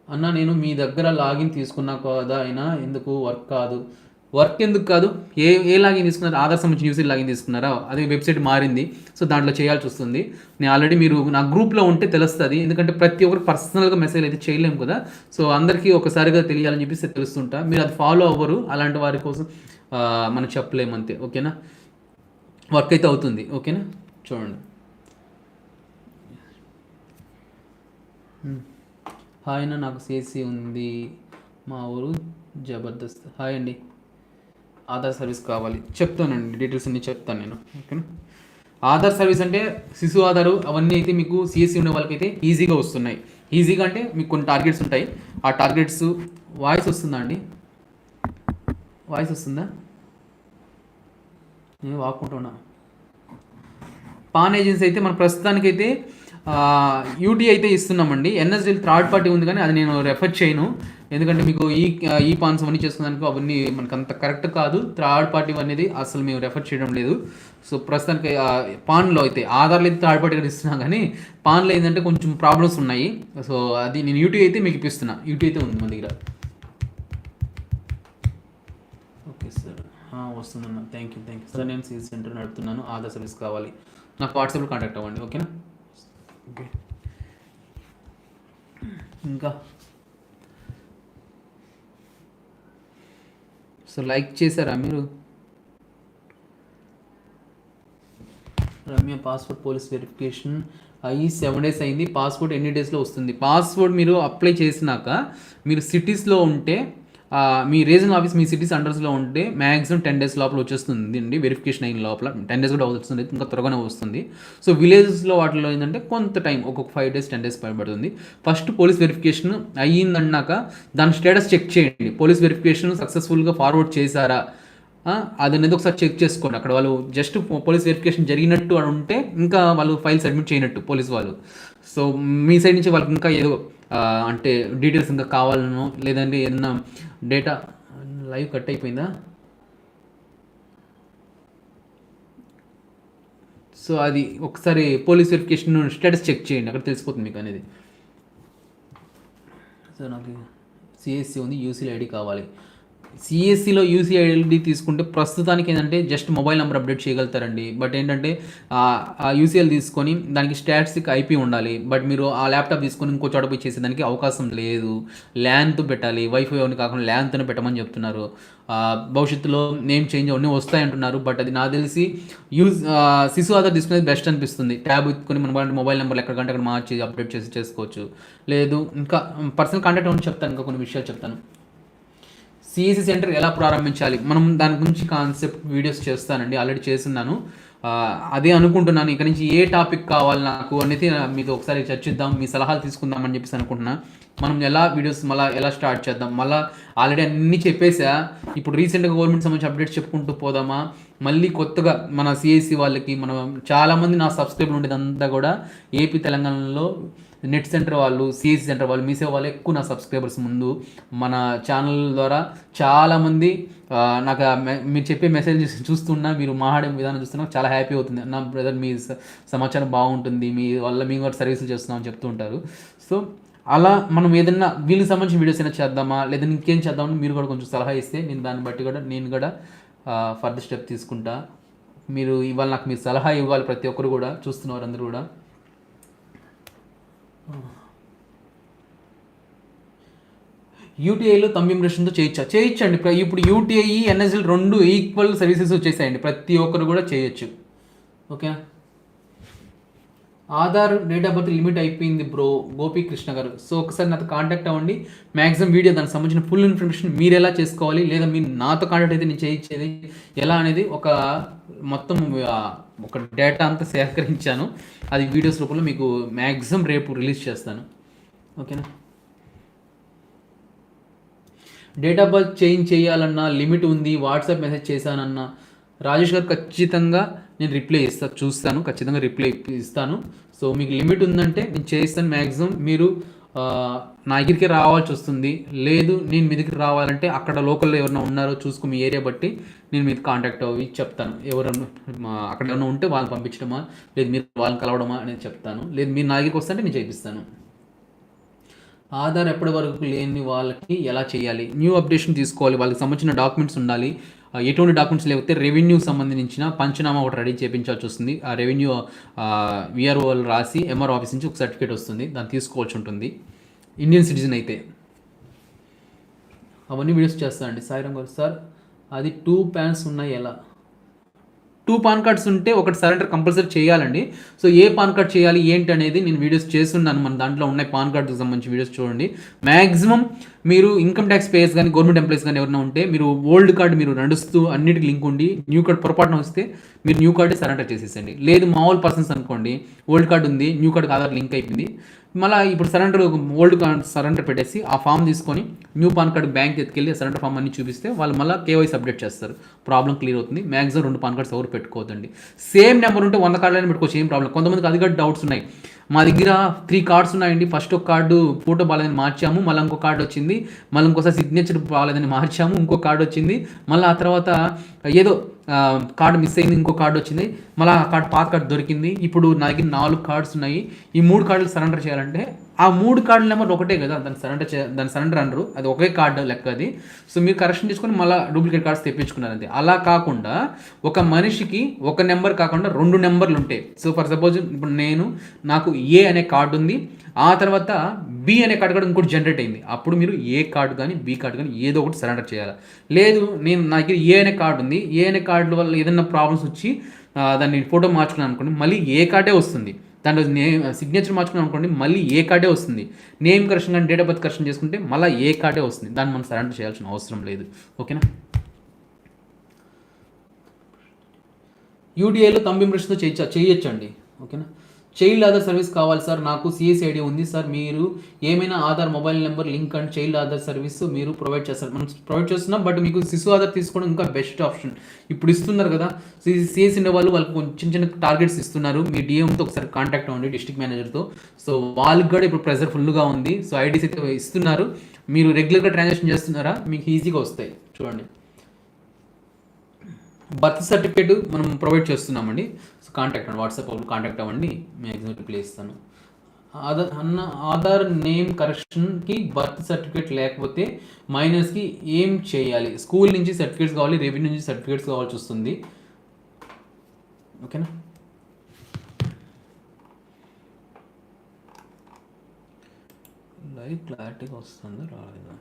అన్న నేను మీ దగ్గర లాగిన్ తీసుకున్నా కదా అయినా ఎందుకు వర్క్ కాదు? వర్క్ ఎందుకు కాదు? ఏ ఏ లాగిన్ తీసుకున్నారు? ఆధార్ సంబంధించిన యూసీ లాగిన్ తీసుకున్నారా? అదే వెబ్సైట్ మారింది. సో దాంట్లో చేయాల్సి వస్తుంది. నేను ఆల్రెడీ మీరు నా గ్రూప్లో ఉంటే తెలుస్తుంది. ఎందుకంటే ప్రతి ఒక్కరు పర్సనల్గా మెసేజ్ అయితే చేయలేము కదా. సో అందరికీ ఒకసారిగా తెలియాలని చెప్పేసి తెలుస్తుంటా. మీరు అది ఫాలో అవ్వరు. అలాంటి వారి కోసం మనం చెప్పలేము అంతే. ఓకేనా? వర్క్ అయితే అవుతుంది. ఓకేనా? చూడండి. హాయ్ అన్న నాకు సేసీ ఉంది. మా ఊరు జబర్దస్త్. హాయ్ అండి. ఆధార్ సర్వీస్ కావాలి. చెప్తానండి డీటెయిల్స్ అన్ని చెప్తాను నేను ఓకేనా? ఆధార్ సర్వీస్ అంటే శిశు ఆధారు అవన్నీ అయితే మీకు సిఎస్సి ఉన్న వాళ్ళకైతే ఈజీగా వస్తున్నాయి. ఈజీగా అంటే మీకు కొన్ని టార్గెట్స్ ఉంటాయి. ఆ టార్గెట్స్ వాయిస్ వస్తుందా అండి? వాయిస్ వస్తుందా? నేను వాక్కుంటున్నా? పాన్ ఏజెన్సీ అయితే మన ప్రస్తుతానికైతే యూటీ అయితే ఇస్తున్నామండి. ఎన్ఎస్డిఎల్ థర్డ్ పార్టీ ఉంది కానీ అది నేను రెఫర్ చేయను. ఎందుకంటే మీకు ఈ ఈ పాన్స్ అవన్నీ చేసుకున్నానికి అవన్నీ మనకు అంత కరెక్ట్ కాదు. థర్డ్ పార్టీ అనేది అసలు మేము రెఫర్ చేయడం లేదు. సో ప్రస్తుతానికి పాన్లో అయితే ఆధార్లో అయితే థర్డ్ పార్టీ ఇస్తున్నాం కానీ పాన్లో ఏంటంటే కొంచెం ప్రాబ్లమ్స్ ఉన్నాయి. సో అది నేను యూటీ అయితే మీకు ఇప్పిస్తున్నా. యూటీ అయితే ఉంది మన దగ్గర. Okay sir. వస్తుందన్న. Thank you thank you sir నేను సీసీ సెంటర్ నడుపుతున్నాను. ఆధార్ సర్వీస్ కావాలి. నాకు వాట్సాప్లో కాంటాక్ట్ అవ్వండి ఓకేనా? ఓకే. ఇంకా? సో లైక్ చేశారా మీరు? Ramya passport police verification. అయ్యి సెవెన్ డేస్ అయింది. పాస్పోర్ట్ ఎన్ని డేస్లో వస్తుంది? పాస్పోర్ట్ మీరు అప్లై చేసినాక మీరు సిటీస్లో ఉంటే మీ రీజనల్ ఆఫీస్ మీ సిటీస్ అండర్స్లో ఉంటే మ్యాక్సిమం టెన్ డేస్ లోపల వచ్చేస్తుంది అండి వెరిఫికేషన్ అయిన లోపల. టెన్ డేస్ కూడా వస్తుంది ఇంకా త్వరగానే వస్తుంది. సో విలేజెస్లో వాటిలో ఏంటంటే కొంత టైం ఒక్కొక్క ఫైవ్ డేస్ టెన్ డేస్ పడుతుంది. ఫస్ట్ పోలీస్ వెరిఫికేషన్ అయ్యిందన్నాక దాని స్టేటస్ చెక్ చేయండి. పోలీస్ వెరిఫికేషన్ సక్సెస్ఫుల్గా ఫార్వర్డ్ చేశారా? అది అనేది ఒకసారి చెక్ చేసుకోండి. అక్కడ వాళ్ళు జస్ట్ పోలీస్ వెరిఫికేషన్ జరిగినట్టు అని ఉంటే ఇంకా వాళ్ళు ఫైల్ సబ్మిట్ చేయనట్టు పోలీస్ వాళ్ళు. సో మీ సైడ్ నుంచి వాళ్ళకి ఇంకా ఏదో అంటే డీటెయిల్స్ ఇంకా కావాలనో లేదంటే ఏదన్నా డేటా లైవ్ కట్ అయిపోయిందా? సో అది ఒకసారి పోలీస్ వెరిఫికేషన్ స్టేటస్ చెక్ చేయండి అక్కడ తెలిసిపోతుంది మీకు అనేది. సో నాకు సిఎస్సి ఉంది యూసీల ఐడి కావాలి. సిఎస్సిలో యూసీఐడి తీసుకుంటే ప్రస్తుతానికి ఏంటంటే జస్ట్ మొబైల్ నెంబర్ అప్డేట్ చేయగలుగుతారండి. బట్ ఏంటంటే ఆ యూసీఎల్ తీసుకొని దానికి స్టాట్స్కి ఐపీ ఉండాలి. బట్ మీరు ఆ ల్యాప్టాప్ తీసుకొని ఇంకో చోట పోయి చేసేదానికి అవకాశం లేదు. ల్యాన్తో పెట్టాలి. వైఫై అని కాకుండా ల్యాన్తోనే పెట్టమని చెప్తున్నారు. భవిష్యత్తులో నేమ్ చేంజ్ అవన్నీ వస్తాయంటున్నారు బట్ అది నాకు తెలిసి యూజ్ శిశు ఆధార్ తీసుకునేది బెస్ట్ అనిపిస్తుంది. ట్యాబ్ ఎత్తుకొని మన మొబైల్ నెంబర్ ఎక్కడికంటే అక్కడ మార్చి అప్డేట్ చేసి చేసుకోవచ్చు. లేదు ఇంకా పర్సనల్ కాంటాక్ట్ అని చెప్తాను. ఇంకా కొన్ని విషయాలు చెప్తాను. సిఎస్సి సెంటర్ ఎలా ప్రారంభించాలి? మనం దాని గురించి కాన్సెప్ట్ వీడియోస్ చేస్తానండి ఆల్రెడీ చేస్తున్నాను. అదే అనుకుంటున్నాను. ఇక నుంచి ఏ టాపిక్ కావాలి నాకు అనేది మీతో ఒకసారి చర్చిద్దాం మీ సలహాలు తీసుకుందాం అని చెప్పేసి అనుకుంటున్నా. మనం ఎలా వీడియోస్ మళ్ళీ ఎలా స్టార్ట్ చేద్దాం? మళ్ళీ ఆల్రెడీ అన్నీ చెప్పేసా. ఇప్పుడు రీసెంట్గా గవర్నమెంట్ సంబంధించి అప్డేట్స్ చెప్పుకుంటూ పోదామా? మళ్ళీ కొత్తగా మన సిఎస్సి వాళ్ళకి మనం చాలామంది నా సబ్స్క్రైబర్ ఉండేదంతా కూడా ఏపీ తెలంగాణలో నెట్ సెంటర్ వాళ్ళు సిఎస్ సెంటర్ వాళ్ళు మీసే వాళ్ళు ఎక్కువ నా సబ్స్క్రైబర్స్ ముందు. మన ఛానల్ ద్వారా చాలామంది నాకు మీరు చెప్పే మెసేజ్ చూస్తున్నా మీరు మాట్లాడే విధానం చూస్తున్నా చాలా హ్యాపీ అవుతుంది. నా బ్రదర్ మీ స- సమాచారం బాగుంటుంది మీ వల్ల మేము కూడా సర్వీసులు చేస్తున్నామని చెప్తూ ఉంటారు. సో అలా మనం ఏదైనా వీళ్ళకి సంబంధించిన వీడియోస్ అయినా చేద్దామా లేదా ఇంకేం చేద్దామని మీరు కూడా కొంచెం సలహా ఇస్తే నేను దాన్ని బట్టి కూడా నేను కూడా ఫర్దర్ స్టెప్ తీసుకుంటా. మీరు ఇవాళ నాకు మీరు సలహా ఇవ్వాలి ప్రతి ఒక్కరు కూడా చూస్తున్నారు అందరూ కూడా. యూటీఐలో తమ్ ఇంప్రెషన్తో చేయొచ్చా చేయొచ్చండి ఇప్పుడు యూటీఐ ఎన్ఎస్ఎల్ రెండు ఈక్వల్ సర్వీసెస్ వచ్చేసాయండి. ప్రతి ఒక్కరు కూడా చేయొచ్చు. Okay? Aadhaar date of birth limit అయిపోయింది బ్రో. గోపి కృష్ణ గారు. సో ఒకసారి నాతో కాంటాక్ట్ అవ్వండి. మ్యాక్సిమం వీడియో దానికి సంబంధించిన ఫుల్ ఇన్ఫర్మేషన్ మీరు ఎలా చేసుకోవాలి? లేదా మీరు నాతో కాంటాక్ట్ అయితే నేను చేయించేది ఎలా అనేది ఒక మొత్తం ఒక డేటా అంతా సేకరించాను. అది వీడియోస్ రూపంలో మీకు మ్యాక్సిమం రేపు రిలీజ్ చేస్తాను. ఓకేనా? డేట్ ఆఫ్ బర్త్ చేంజ్ చేయాలన్నా లిమిట్ ఉంది వాట్సాప్ మెసేజ్ చేశానన్నా రాజేష్ గారు ఖచ్చితంగా నేను రిప్లై ఇస్తాను చూస్తాను ఖచ్చితంగా రిప్లై ఇస్తాను. సో మీకు లిమిట్ ఉందంటే నేను చేయిస్తాను మ్యాక్సిమం మీరు నా దగ్గరికి రావాల్సి వస్తుంది. లేదు నేను మీ దగ్గరికి రావాలంటే అక్కడ లోకల్లో ఎవరైనా ఉన్నారో చూసుకో మీ ఏరియా బట్టి నేను మీతో కాంటాక్ట్ అవ్వి చెప్తాను. ఎవరన్నా అక్కడ ఏమైనా ఉంటే వాళ్ళని పంపించడమా? లేదు మీరు వాళ్ళని కలవడమా అనేది చెప్తాను. లేదు మీరు నా దగ్గరికి వస్తే నేను చేయిస్తాను. ఆధార్ ఎప్పటి వరకు లేని వాళ్ళకి ఎలా చేయాలి? న్యూ అప్డేషన్ తీసుకోవాలి. వాళ్ళకి సంబంధించిన డాక్యుమెంట్స్ ఉండాలి. ఎటువంటి డాక్యుమెంట్స్ లేకపోతే రెవెన్యూ సంబంధించిన పంచనామా ఒకటి రెడీ చేయించాల్సి వస్తుంది. ఆ రెవెన్యూ విఆర్ఓ రాసి ఎంఆర్ ఆఫీస్ నుంచి ఒక సర్టిఫికేట్ వస్తుంది. దాన్ని తీసుకోవాల్సి ఉంటుంది. ఇండియన్ సిటిజన్ అయితే. అవన్నీ వీడియోస్ చేస్తానండి సాయిరామ్ గారు సార్ అది టూ ప్యాన్స్ ఉన్నాయి ఎలా? టూ పాన్ కార్డ్స్ ఉంటే ఒకటి సరెండర్ కంపల్సరీ చేయాలండి. సో ఏ పాన్ కార్డ్ చేయాలి ఏంటి అనేది నేను వీడియోస్ చేస్తున్నాను. మన దాంట్లో ఉన్నాయి పాన్ కార్డుకి సంబంధించి వీడియోస్ చూడండి. మ్యాక్సిమం మీరు ఇన్కమ్ ట్యాక్స్ పేయర్స్ కానీ గవర్నమెంట్ ఎంప్లాయీస్ కానీ ఎవరైనా ఉంటే మీరు ఓల్డ్ కార్డు మీరు నడుస్తూ అన్నిటికి లింక్ ఉండి న్యూ కార్డ్ పొరపాటున వస్తే మీరు న్యూ కార్డ్ సరెండర్ చేసేసండి లేదు మామూలు పర్సన్స్ అనుకోండి ఓల్డ్ కార్డు ఉంది న్యూ కార్డ్కి ఆధార్ లింక్ అయిపోయింది. మళ్ళీ ఇప్పుడు సరెండర్ ఓల్డ్ సరెండర్ పెట్టేసి ఆ ఫామ్ తీసుకొని న్యూ పాన్ కార్డ్ బ్యాంక్ ఎత్తుకెళ్ళి సరెండర్ ఫామ్ అన్ని చూపిస్తే వాళ్ళు మళ్ళీ కేవైసీ అప్డేట్ చేస్తారు. ప్రాబ్లం క్లియర్ అవుతుంది. మ్యాక్సిమం రెండు పాన్ కార్డ్స్ ఎవరు పెట్టుకోవద్దండి. సేమ్ నెంబర్ ఉంటే వంద కార్డులైనా పెట్టుకోవచ్చు. ఏం ప్రాబ్లం. కొంతమందికి అది కూడా డౌట్స్ ఉన్నాయి. మా దగ్గర త్రీ కార్డ్స్ ఉన్నాయండి. ఫస్ట్ ఒక కార్డు ఫోటో బాగాలేదని మార్చాము. మళ్ళీ ఇంకో కార్డు వచ్చింది. మళ్ళీ ఇంకోసారి సిగ్నేచర్ బాగాలేదని మార్చాము. ఇంకో కార్డు వచ్చింది. మళ్ళీ ఆ తర్వాత ఏదో కార్డు మిస్ అయింది. ఇంకో కార్డు వచ్చింది. మళ్ళీ ఆ కార్డు పాత కార్డు దొరికింది. ఇప్పుడు నా దగ్గర నాలుగు కార్డ్స్ ఉన్నాయి. ఈ మూడు కార్డులు సరెండర్ చేయాలంటే ఆ మూడు కార్డుల నెంబర్ ఒకటే కదా దాని సరెండర్ చే సరెండర్ అనరు. అది ఒకే కార్డు లెక్క అది. సో మీరు కరెక్షన్ తీసుకొని మళ్ళీ డూప్లికేట్ కార్డ్స్ తెప్పించుకున్నారు అంతే అలా కాకుండా ఒక మనిషికి ఒక నెంబర్ కాకుండా రెండు నెంబర్లు ఉంటాయి. సో ఫర్ సపోజ్ ఇప్పుడు నేను నాకు ఏ అనే కార్డు ఉంది. ఆ తర్వాత బి అనే కార్డు కూడా ఇంకోటి జనరేట్ అయింది. అప్పుడు మీరు ఏ కార్డు కానీ బి కార్డు కానీ ఏదో ఒకటి సరెండర్ చేయాలి. లేదు నేను నా దగ్గర ఏ అనే కార్డు ఉంది. ఏ అనే కార్డు వల్ల ఏదైనా ప్రాబ్లమ్స్ వచ్చి దాన్ని ఫోటో మార్చుకున్నాను అనుకోండి మళ్ళీ ఏ కార్డే వస్తుంది. దాంట్లో నేమ్ సిగ్నేచర్ మార్చుకున్నాం అనుకోండి మళ్ళీ ఏ కార్డే వస్తుంది? నేమ్ కరెక్షన్ కానీ డేట్ ఆఫ్ బర్త్ కరెక్షన్ చేసుకుంటే మళ్ళీ ఏ కార్డే వస్తుంది? దాన్ని మనం సరెండర్ చేయాల్సిన అవసరం లేదు. ఓకేనా? యూటీఐలో తంబి ఇంప్రెషన్తో చేయొచ్చా చేయొచ్చండి. ఓకేనా? చైల్డ్ ఆధార్ సర్వీస్ కావాలి సార్. నాకు సిఎస్ ఐడి ఉంది సార్. మీరు ఏమైనా Aadhaar mobile number link and child Aadhaar service మీరు ప్రొవైడ్ చేస్తారు. మనం ప్రొవైడ్ చేస్తున్నాం. బట్ మీకు శిశు ఆధార్ తీసుకోవడం ఇంకా బెస్ట్ ఆప్షన్ ఇప్పుడు ఇస్తున్నారు కదా. సిఎస్ ఉండే వాళ్ళు వాళ్ళకి చిన్న చిన్న టార్గెట్స్ ఇస్తున్నారు. మీ డిఎంతో ఒకసారి కాంటాక్ట్ అవ్వండి డిస్ట్రిక్ట్ మేనేజర్తో సో వాళ్ళకి కూడా ఇప్పుడు ప్రెజర్ ఫుల్గా ఉంది. సో ఐడీస్ అయితే ఇస్తున్నారు. మీరు రెగ్యులర్గా ట్రాన్సాక్షన్ చేస్తున్నారా? మీకు ఈజీగా వస్తాయి. చూడండి. బర్త్ సర్టిఫికేట్ మనం ప్రొవైడ్ చేస్తున్నామండి. కాంటాక్ట్ అండి వాట్సాప్ కాంటాక్ట్ అవ్వండి మ్యాక్సిమం రిప్లై ఇస్తాను ఆధార్ అన్న ఆధార్ నేమ్ కరెక్షన్కి బర్త్ సర్టిఫికేట్ లేకపోతే మైనర్స్కి ఏం చేయాలి? స్కూల్ నుంచి సర్టిఫికేట్స్ కావాలి రెవెన్యూ నుంచి సర్టిఫికేట్స్ కావాల్సి వస్తుంది. ఓకేనా లైవ్ క్లారిటీగా వస్తుందో? రాలేదా?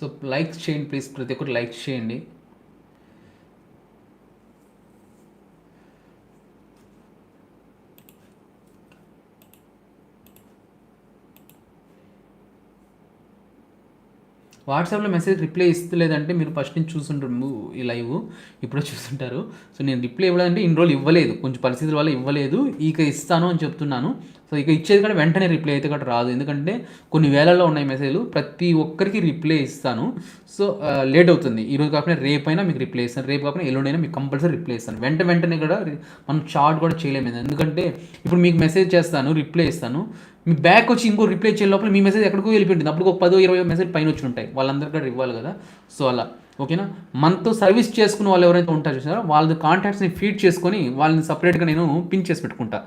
సో లైక్స్ చేయండి ప్లీజ్ ప్రతి ఒక్కరు లైక్ చేయండి. వాట్సాప్లో మెసేజ్ రిప్లై ఇస్తలేదంటే మీరు ఫస్ట్ నుంచి చూస్తుంటారు ఈ లైవ్. ఇప్పుడే చూస్తుంటారు. సో నేను రిప్లై ఇవ్వలేదంటే ఇన్ని రోజులు ఇవ్వలేదు. కొంచెం పరిస్థితుల వల్ల ఇవ్వలేదు. ఇక ఇస్తాను అని చెప్తున్నాను. సో ఇక ఇచ్చేది కూడా వెంటనే రిప్లై అయితే కూడా రాదు. ఎందుకంటే కొన్ని వేలల్లో ఉన్నాయి మెసేజ్లు ప్రతి ఒక్కరికి రిప్లై ఇస్తాను. సో లేట్ అవుతుంది. ఈరోజు కాకుండా రేపైనా మీకు రిప్లై ఇస్తాను. రేపు కాకుండా ఎల్లుండైనా మీకు కంపల్సరీ రిప్లై ఇస్తాను. వెంట వెంటనే కూడా మనం షార్ట్ కూడా చేయలేము ఎందుకంటే ఇప్పుడు మీకు మెసేజ్ చేస్తాను రిప్లై ఇస్తాను. మీ బ్యాక్ వచ్చి ఇంకో రిప్లై చేయ లోపల మీ మెసేజ్ ఎక్కడికో వెళ్ళిపోయింది అప్పుడు ఒక పదో ఇరవై మెసేజ్ పైన వచ్చి ఉంటాయి. వాళ్ళందరికీ కూడా ఇవ్వాలి కదా. సో అలా. ఓకేనా? మనతో సర్వీస్ చేసుకున్న వాళ్ళు ఎవరైతే ఉంటారో చూసారో వాళ్ళ కాంటాక్ట్స్ని ఫీడ్ చేసుకొని వాళ్ళని సపరేట్గా నేను పిన్ చేసి పెట్టుకుంటా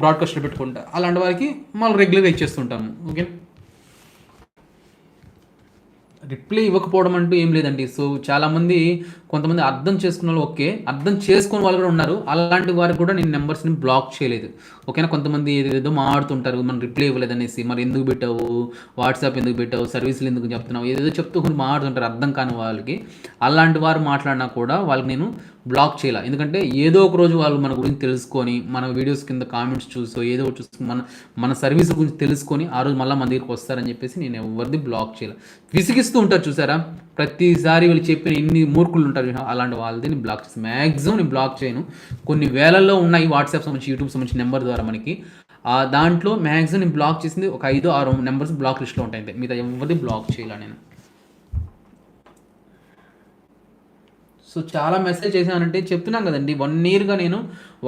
బ్రాడ్కాస్ట్లో పెట్టుకుంటా. అలాంటి వారికి మళ్ళీ రెగ్యులర్గా ఇచ్చేస్తుంటాము ఓకే రిప్లై ఇవ్వకపోవడం అంటూ ఏం లేదండి. సో చాలామంది కొంతమంది అర్థం చేసుకున్న వాళ్ళు ఓకే అర్థం చేసుకున్న వాళ్ళు కూడా ఉన్నారు. అలాంటి వారికి కూడా నేను నెంబర్స్ని బ్లాక్ చేయలేదు. ఓకేనా? కొంతమంది ఏదేదో మాడుతుంటారు మనం రిప్లై ఇవ్వలేదు అనేసి మరి ఎందుకు పెట్టావు? వాట్సాప్ ఎందుకు పెట్టావు? సర్వీసులు ఎందుకు చెప్తున్నావు? ఏదేదో చెప్తూ కొన్ని మాట్లాడుతుంటారు అర్థం కాని వాళ్ళకి. అలాంటి వారు మాట్లాడినా కూడా వాళ్ళకి నేను బ్లాక్ చేయాలి. ఎందుకంటే ఏదో ఒక రోజు వాళ్ళు మన గురించి తెలుసుకొని మన వీడియోస్ కింద కామెంట్స్ చూసో ఏదో ఒకటి మన మన సర్వీస్ గురించి తెలుసుకొని ఆ రోజు మళ్ళీ మన దగ్గరికి వస్తారని చెప్పేసి నేను ఎవరిది బ్లాక్ చేయాలి. విసిగిస్తూ ఉంటారు చూసారా? ప్రతిసారి వీళ్ళు చెప్పిన ఎన్ని మూర్ఖులు ఉంటారు అలాంటి వాళ్ళది నేను బ్లాక్ చేస్తాను మ్యాక్సిమం నేను బ్లాక్ చేయను. కొన్ని వేలల్లో ఉన్నాయి వాట్సాప్ సంబంధించి యూట్యూబ్ సంబంధించి నెంబర్ ద్వారా మనకి. ఆ దాంట్లో మ్యాక్సిమం నేను బ్లాక్ చేసింది ఒక ఐదు ఆరు నెంబర్స్ బ్లాక్ లిస్ట్లో ఉంటాయి మిగతా ఎవరిది బ్లాక్ చేయాలి నేను. సో చాలా మెసేజ్ చేశానంటే చెప్తున్నాను కదండి. వన్ ఇయర్గా నేను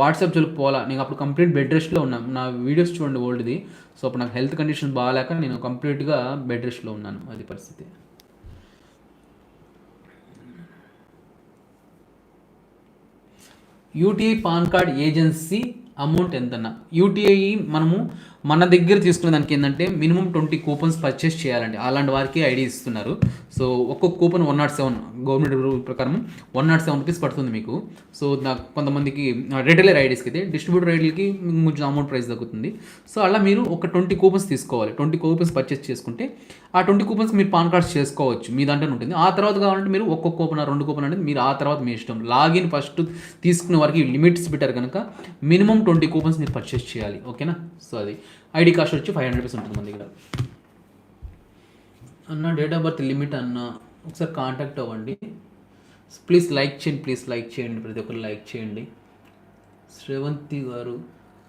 వాట్సాప్ జోలికి పోలా నేను అప్పుడు కంప్లీట్ బెడ్ రెస్ట్లో ఉన్నాను. నా వీడియోస్ చూడండి ఓల్డ్ది సో అప్పుడు నాకు హెల్త్ కండిషన్ బాగాలేక నేను కంప్లీట్గా బెడ్ రెస్ట్లో ఉన్నాను. అది పరిస్థితి. UTI pan card agency amount ఎంతన్నా? యూటీఐ మనము మన దగ్గర తీసుకునే దానికి ఏంటంటే మినిమం ట్వంటీ కూపన్స్ పర్చేస్ చేయాలండి. అలాంటి వారికి ఐడి ఇస్తున్నారు. సో ఒక్కొక్క coupon one nought seven government rule ప్రకారం వన్ నాట్ సెవెన్ రూపీస్ పడుతుంది మీకు. సో నాకు కొంతమందికి రిటైలర్ ఐడీస్కి అయితే డిస్ట్రిబ్యూటర్ ఐడీలకి కొంచెం అమౌంట్ ప్రైస్ తగ్గుతుంది. సో అలా మీరు ఒక ట్వంటీ కూపన్స్ తీసుకోవాలి. ట్వంటీ కూపన్స్ పర్చేస్ చేసుకుంటే ఆ ట్వంటీ కూపన్స్ మీరు పాన్ కార్డ్స్ చేసుకోవచ్చు. మీ దాంట్లో ఉంటుంది. ఆ తర్వాత కావాలంటే మీరు ఒక్కొక్క కూపన్ రెండు కూపన్ అనేది మీరు ఆ తర్వాత మీ ఇష్టం. లాగిన్ ఫస్ట్ తీసుకునే వారికి లిమిట్స్ పెట్టారు కనుక మినిమం ట్వంటీ కూపన్స్ మీరు పర్చేస్ చేయాలి. ఓకేనా? సో అది. ఐడి కాస్ట్ వచ్చి ఫైవ్ హండ్రెడ్ రూపీస్ ఉంటుంది మన దగ్గర అన్న డేట్ ఆఫ్ బర్త్ లిమిట్ అన్న ఒకసారి కాంటాక్ట్ అవ్వండి. ప్లీజ్ లైక్ చేయండి ప్లీజ్ లైక్ చేయండి. ప్రతి ఒక్కరు లైక్ చేయండి. శ్రవంతి గారు.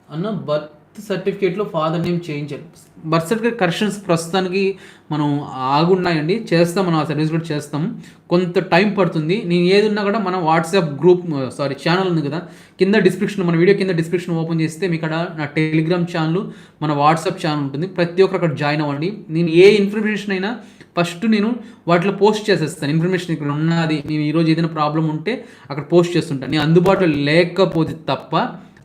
అన్న బర్త్ సర్టిఫికేట్లో ఫాదర్ నేమ్ చేయించాలి బర్త్ సర్టిఫికేట్ కరెక్షన్స్ ప్రస్తుతానికి మనం ఆగున్నాయండి. చేస్తాం మనం ఆ సర్వీస్ కూడా చేస్తాం. కొంత టైం పడుతుంది. నేను ఏది ఉన్నా కూడా మన వాట్సాప్ గ్రూప్ సారీ ఛానల్ ఉంది కదా. కింద డిస్క్రిప్షన్ మన వీడియో కింద డిస్క్రిప్షన్ ఓపెన్ చేస్తే మీకు అక్కడ నా టెలిగ్రామ్ ఛానల్ మన వాట్సాప్ ఛానల్ ఉంటుంది. ప్రతి ఒక్కరు అక్కడ జాయిన్ అవ్వండి. నేను ఏ ఇన్ఫర్మేషన్ అయినా ఫస్ట్ నేను వాటిలో పోస్ట్ చేసేస్తాను. ఇన్ఫర్మేషన్ ఇక్కడ ఉన్నది. నేను ఈరోజు ఏదైనా ప్రాబ్లం ఉంటే అక్కడ పోస్ట్ చేస్తుంటాను. నేను అందుబాటులో లేకపోతే తప్ప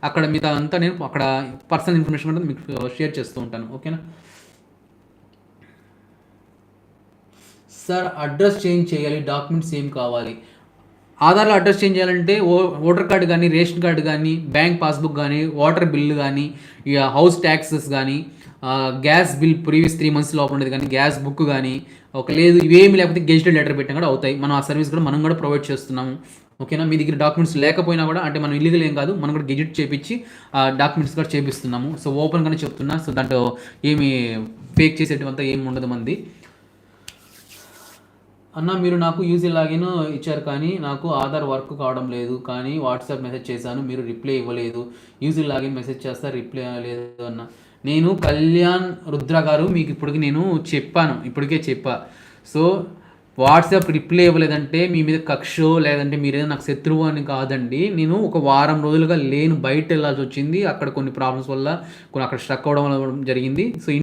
అక్కడ మిగతా అంతా నేను అక్కడ పర్సనల్ ఇన్ఫర్మేషన్ కూడా మీకు uh, షేర్ చేస్తూ ఉంటాను. ఓకేనా సార్ అడ్రస్ చేంజ్ చేయాలి డాక్యుమెంట్స్ ఏం కావాలి? ఆధార్లో అడ్రస్ చేంజ్ చేయాలంటే ఓ ఓటర్ కార్డు కానీ రేషన్ కార్డు కానీ బ్యాంక్ పాస్బుక్ కానీ వాటర్ బిల్లు కానీ ఇక హౌస్ ట్యాక్సెస్ కానీ gas bill previous three months లోపల ఉండేది కానీ గ్యాస్ బుక్ కానీ ఒక లేదు ఇవేమి లేకపోతే గెజిటెడ్ లెటర్ పెట్టినా కూడా అవుతాయి. మనం ఆ సర్వీస్ కూడా మనం కూడా ప్రొవైడ్ చేస్తున్నాము. ఓకేనా? మీ దగ్గర డాక్యుమెంట్స్ లేకపోయినా కూడా అంటే మనం ఇల్లీగల్ ఏం కాదు మనం కూడా గెజిట్ చేపించి ఆ డాక్యుమెంట్స్ కూడా చేపిస్తున్నాము. సో ఓపెన్గానే చెప్తున్నా. సో దాంట్లో ఏమి ఫేక్ చేసేటంతా ఏమి ఉండదు మంది. అన్న మీరు నాకు యూజీ లాగిన్ ఇచ్చారు కానీ నాకు ఆధార్ వర్క్ కావడం లేదు. కానీ వాట్సాప్ మెసేజ్ చేశాను మీరు రిప్లై ఇవ్వలేదు. యూజీ లాగిన్ మెసేజ్ చేస్తా రిప్లై లేదు అన్న. నేను కళ్యాణ్ రుద్ర గారు మీకు ఇప్పటికి నేను చెప్పాను. ఇప్పటికే చెప్పా. సో వాట్సాప్ రిప్లై ఇవ్వలేదంటే మీ మీద కక్షో లేదంటే మీరేదో నాకు శత్రువు అని కాదండి. నేను ఒక వారం రోజులుగా లేను బయట వెళ్ళాల్సి వచ్చింది. అక్కడ కొన్ని ప్రాబ్లమ్స్ వల్ల కొన్ని అక్కడ స్ట్రక్ అవ్వడం జరిగింది. సో